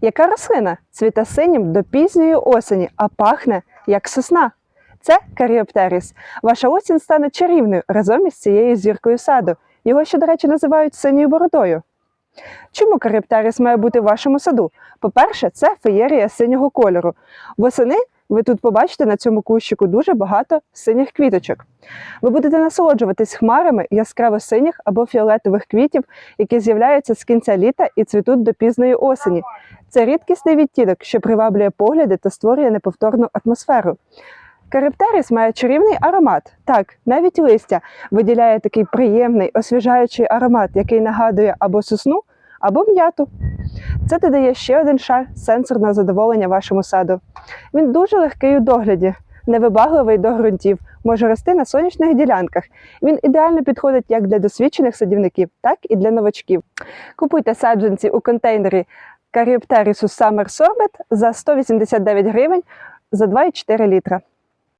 Яка рослина цвіте синім до пізньої осені, а пахне як сосна? Це каріоптеріс. Ваша осінь стане чарівною разом із цією зіркою саду. Його ще, до речі, називають синьою бородою. Чому каріоптеріс має бути в вашому саду? По-перше, це феєрія синього кольору. Восени ви тут побачите на цьому кущику дуже багато синіх квіточок. Ви будете насолоджуватись хмарами яскраво синіх або фіолетових квітів, які з'являються з кінця літа і цвітуть до пізної осені. Це рідкісний відтінок, що приваблює погляди та створює неповторну атмосферу. Кариптеріс має чарівний аромат. Так, навіть листя виділяє такий приємний, освіжаючий аромат, який нагадує або сосну, або м'яту. Це додає ще один шар сенсорного задоволення вашому саду. Він дуже легкий у догляді, невибагливий до ґрунтів, може рости на сонячних ділянках. Він ідеально підходить як для досвідчених садівників, так і для новачків. Купуйте саджанці у контейнері Каріоптерісу Summer Sorbet за 189 гривень за 2,4 літра.